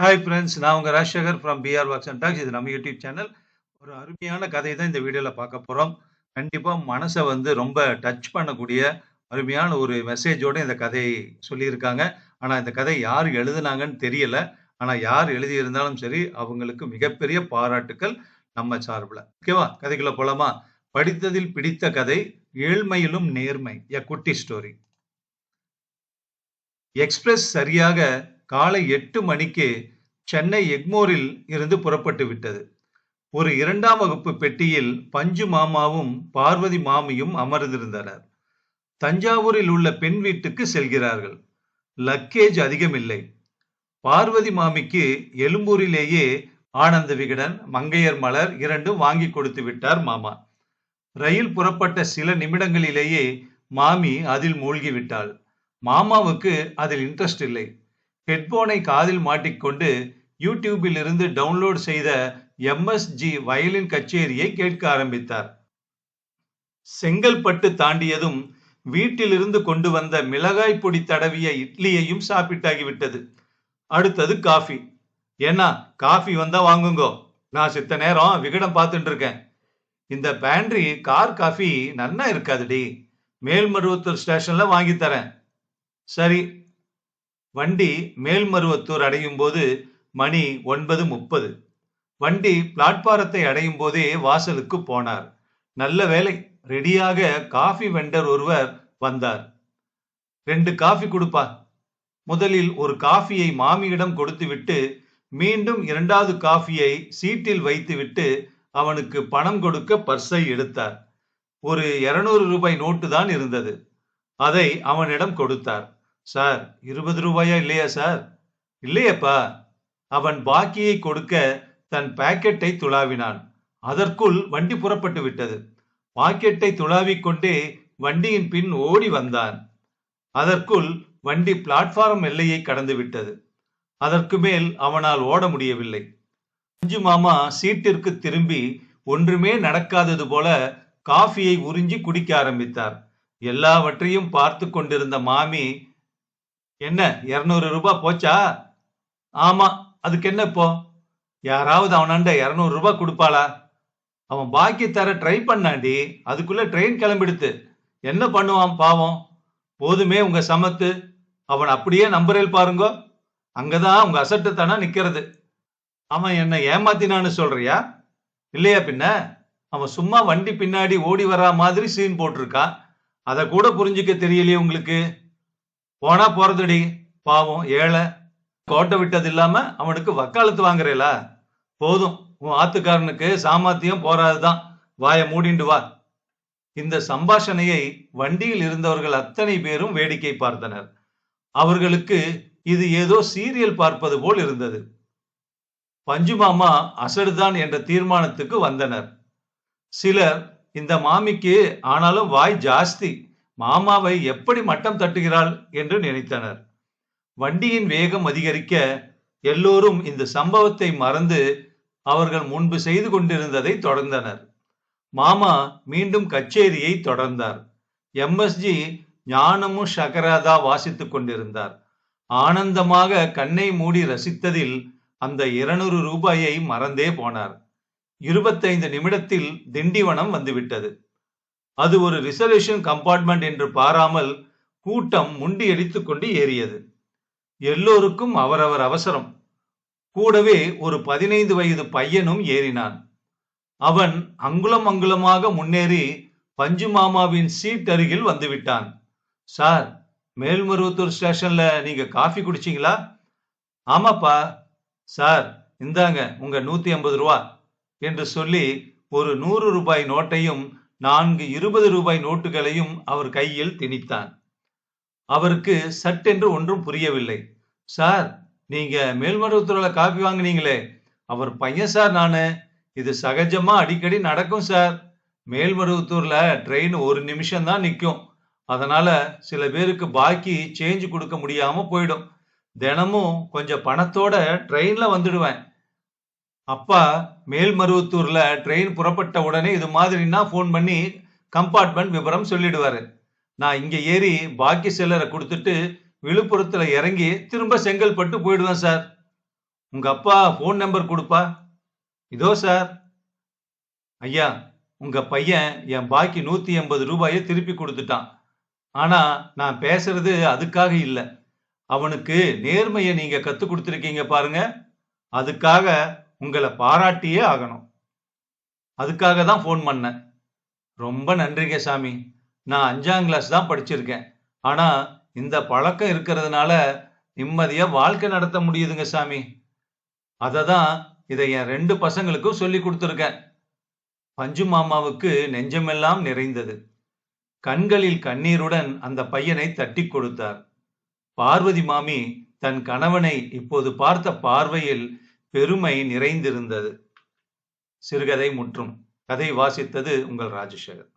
Hi friends நான் உங்கள் Rajasekar from PR walks and talks இது நம்ம யூடியூப் சேனல் ஒரு அருமையான கதை தான் இந்த வீடியோவில் பார்க்க போகிறோம் கண்டிப்பாக மனசை வந்து ரொம்ப டச் பண்ணக்கூடிய அருமையான ஒரு மெசேஜோட இந்த கதையை சொல்லியிருக்காங்க. ஆனால் இந்த கதை யார் எழுதுனாங்கன்னு தெரியல. ஆனால் யார் எழுதியிருந்தாலும் சரி அவங்களுக்கு மிகப்பெரிய பாராட்டுக்கள் நம்ம சார்பில். ஓகேவா கதைகளை போகலாமா படித்ததில் பிடித்த கதை ஏழ்மையிலும் நேர்மை. எ குட்டி ஸ்டோரி எக்ஸ்பிரஸ் சரியாக காலை எட்டு மணிக்கு சென்னை எக்மோரில் இருந்து புறப்பட்டு விட்டது. ஒரு இரண்டாம் வகுப்பு பெட்டியில் பஞ்சு மாமாவும் பார்வதி மாமியும் அமர்ந்திருந்தனர். தஞ்சாவூரில் உள்ள பெண் வீட்டுக்கு செல்கிறார்கள். லக்கேஜ் அதிகமில்லை. பார்வதி மாமிக்கு எழும்பூரிலேயே ஆனந்த விகடன் மங்கையர் மலர் இரண்டும் வாங்கி கொடுத்து விட்டார் மாமா. ரயில் புறப்பட்ட சில நிமிடங்களிலேயே மாமி அதில் மூழ்கி விட்டாள். மாமாவுக்கு அதில் இன்ட்ரெஸ்ட் இல்லை. ஹெட்போனை காதில் மாட்டிக்கொண்டு யூடியூபில் இருந்து டவுன்லோட் செய்த எம்எஸ்ஜி வயலின் கச்சேரியை கேட்க ஆரம்பித்தார். செங்கல்பட்டு தாண்டியதும் வீட்டிலிருந்து கொண்டு வந்த மிளகாய் பொடி தடவிய இட்லியையும் சாப்பிட்டாகிவிட்டது அடுத்தது காஃபி. ஏன்னா காஃபி வந்தா வாங்குங்கோ. நான் சித்த நேரம் விகடம் பார்த்துட்டு இருக்கேன் இந்த பேண்ட்ரி கார் காஃபி நன்னா இருக்காதுடி. மேல்மருவத்தூர் ஸ்டேஷன்ல வாங்கி தரேன். சரி வண்டி மேல்மருவத்தூர் அடையும் போது மணி ஒன்பது முப்பது. வண்டி பிளாட்பாரத்தை அடையும் போதே வாசலுக்கு போனார். நல்ல வேலை ரெடியாக காஃபி வெண்டர் ஒருவர் வந்தார். ரெண்டு காஃபி கொடுப்பா. முதலில் ஒரு காஃபியை மாமியிடம் கொடுத்துவிட்டு மீண்டும் இரண்டாவது காஃபியை சீட்டில் வைத்துவிட்டு அவனுக்கு பணம் கொடுக்க பர்ஸை எடுத்தார். ஒரு இருநூறு ரூபாய் நோட்டு தான் இருந்தது. அதை அவனிடம் கொடுத்தார். சார் இருபது ரூபாயா இல்லையா சார்? இல்லையப்பா. அவன் பாக்கியை கொடுக்க தன் பாக்கெட்டை துளாவினான். அதற்குள் வண்டி புறப்பட்டு விட்டது. பாக்கெட்டை துளாவிக் கொண்டே வண்டியின் பின் ஓடி வந்தான். அதற்குள் வண்டி பிளாட்ஃபார்ம் எல்லையை கடந்து விட்டது. அதற்கு மேல் அவனால் ஓட முடியவில்லை. அஞ்சு மாமா சீட்டிற்கு திரும்பி ஒன்றுமே நடக்காதது போல காஃபியை உறிஞ்சி குடிக்க ஆரம்பித்தார். எல்லாவற்றையும் பார்த்து கொண்டிருந்த மாமி என்ன இருநூறு ரூபாய் போச்சா? ஆமா அதுக்கு என்ன இப்போ? யாராவது அவனாண்ட இருநூறு ரூபாய் கொடுப்பாளா? அவன் பாக்கி தர ட்ரை பண்ணாண்டி அதுக்குள்ள ட்ரெயின் கிளம்பிடுத்து. என்ன பண்ணுவான் பாவம்? போதுமே உங்க சமத்து. அவன் அப்படியே நம்புறேல் பாருங்க. அங்கதான் உங்க அசட்டுத்தானா நிக்கிறது. அவன் என்ன ஏமாத்தினான்னு சொல்றியா? இல்லையா பின்ன? அவன் சும்மா வண்டி பின்னாடி ஓடி வரா மாதிரி சீன் போட்டிருக்கான். அதை கூட புரிஞ்சுக்க தெரியலையே உங்களுக்கு. போனா போறதுடி. பாவம் ஏழை. கோட்டை விட்டது இல்லாம அவனுக்கு வக்காலத்து வாங்குறேல. போதும். உன் ஆத்துக்காரனுக்கு சாமர்த்தியம் போறாதுதான். வாய மூடிண்டு வா. இந்த சம்பாஷணையை வண்டியில் இருந்தவர்கள் அத்தனை பேரும் வேடிக்கை பார்த்தனர். அவர்களுக்கு இது ஏதோ சீரியல் பார்ப்பது போல் இருந்தது. பஞ்சு மாமா அசடுதான் என்ற தீர்மானத்துக்கு வந்தனர். சிலர் இந்த மாமிக்கு ஆனாலும் வாய் ஜாஸ்தி. மாமாவை எப்படி மட்டம் தட்டுகிறாள் என்று நினைத்தனர். வண்டியின் வேகம் அதிகரிக்க எல்லோரும் இந்த சம்பவத்தை மறந்து அவர்கள் முன்பு செய்து கொண்டிருந்ததை தொடர்ந்தனர். மாமா மீண்டும் கச்சேரியை தொடர்ந்தார். எம்எஸ்ஜி ஞானமும் ஷகராதா வாசித்துக் கொண்டிருந்தார். ஆனந்தமாக கண்ணை மூடி ரசித்ததில் அந்த இருநூறு ரூபாயை மறந்தே போனார். இருபத்தைந்து நிமிடத்தில் திண்டிவனம் வந்துவிட்டது. அது ஒரு ரிசர்வேஷன் கம்பார்ட்மெண்ட் என்று பாராமல் கூட்டம் முண்டியடித்து கொண்டு ஏறியது. எல்லோருக்கும் அவரவர் அவசரம். கூடவே ஒரு பதினைந்து வயது பையனும் ஏறினான். அவன் அங்குலம் அங்குலமாக முன்னேறி பஞ்சு மாமாவின் சீட் அருகில் வந்துவிட்டான். சார் மேல்மருவத்தூர் ஸ்டேஷன்ல நீங்க காஃபி குடிச்சீங்களா? ஆமாப்பா. சார் இந்தாங்க உங்க நூத்தி ஐம்பது ரூபா. என்று சொல்லி ஒரு நூறு ரூபாய் நோட்டையும் நான்கு இருபது ரூபாய் நோட்டுகளையும் அவர் கையில் திணித்தான். அவருக்கு சட்டென்று ஒன்றும் புரியவில்லை. சார் நீங்க மேல்மருவத்தூரில் காப்பி வாங்கினீங்களே. அவர் பையன் சார் நானு. இது சகஜமா அடிக்கடி நடக்கும் சார். மேல்மருவத்தூர்ல ட்ரெயின் ஒரு நிமிஷம் தான் நிற்கும் அதனால சில பேருக்கு பாக்கி சேஞ்ச் கொடுக்க முடியாம போயிடும். தினமும் கொஞ்சம் பணத்தோட ட்ரெயின்ல வந்துடுவேன். அப்பா மேல்மருவத்தூர்ல ட்ரெயின் புறப்பட்ட உடனே இது மாதிரின்னா ஃபோன் பண்ணி கம்பார்ட்மெண்ட் விவரம் சொல்லிடுவாரு. நான் இங்க ஏறி பாக்கி செல்லரை கொடுத்துட்டு விழுப்புரத்துல இறங்கி திரும்ப செங்கல்பட்டு போயிடுவேன் சார். உங்க அப்பா ஃபோன் நம்பர் கொடுப்பா? இதோ சார். ஐயா உங்க பையன் என் பாக்கி நூத்தி எண்பது ரூபாயை திருப்பி கொடுத்துட்டான். ஆனா நான் பேசுறது அதுக்காக இல்லை. அவனுக்கு நேர்மையை நீங்க கத்து கொடுத்துருக்கீங்க பாருங்க. அதுக்காக உங்களை பாராட்டியே ஆகணும். அதுக்காக தான் ஃபோன் பண்ணேன். ரொம்ப நன்றிங்க சாமி. நான் அஞ்சாம் கிளாஸ் தான் படிச்சிருக்கேன். ஆனால் இந்த பழக்கம் இருக்கிறதுனால நிம்மதியாக வாழ்க்கை நடத்த முடியுதுங்க சாமி. அதை தான் இதை என் ரெண்டு பசங்களுக்கும் சொல்லி கொடுத்துருக்கேன். பஞ்சு மாமாவுக்கு நெஞ்சமெல்லாம் நிறைந்தது. கண்களில் கண்ணீருடன் அந்த பையனை தட்டி கொடுத்தார். பார்வதி மாமி தன் கணவனை இப்போது பார்த்த பார்வையில் பெருமை நிறைந்திருந்தது. சிறுகதை முற்றும். கதை வாசித்தது உங்கள் ராஜசேகர்.